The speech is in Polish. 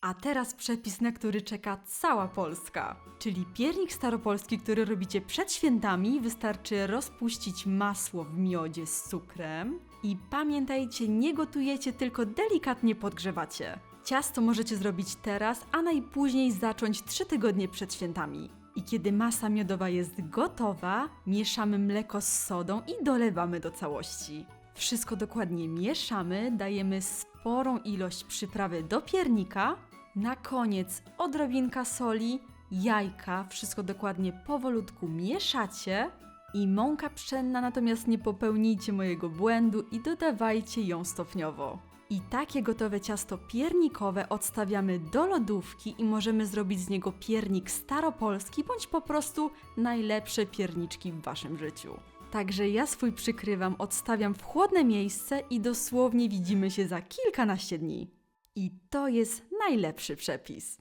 A teraz przepis, na który czeka cała Polska. Czyli piernik staropolski, który robicie przed świętami, wystarczy rozpuścić masło w miodzie z cukrem. I pamiętajcie, nie gotujecie, tylko delikatnie podgrzewacie. Ciasto możecie zrobić teraz, a najpóźniej zacząć 3 tygodnie przed świętami. I kiedy masa miodowa jest gotowa, mieszamy mleko z sodą i dolewamy do całości. Wszystko dokładnie mieszamy, dajemy sporą ilość przyprawy do piernika. Na koniec odrobinka soli, jajka, wszystko dokładnie powolutku mieszacie. I mąka pszenna, natomiast nie popełnijcie mojego błędu i dodawajcie ją stopniowo. I takie gotowe ciasto piernikowe odstawiamy do lodówki i możemy zrobić z niego piernik staropolski bądź po prostu najlepsze pierniczki w waszym życiu. Także ja swój przykrywam, odstawiam w chłodne miejsce i dosłownie widzimy się za kilkanaście dni. I to jest najlepszy przepis.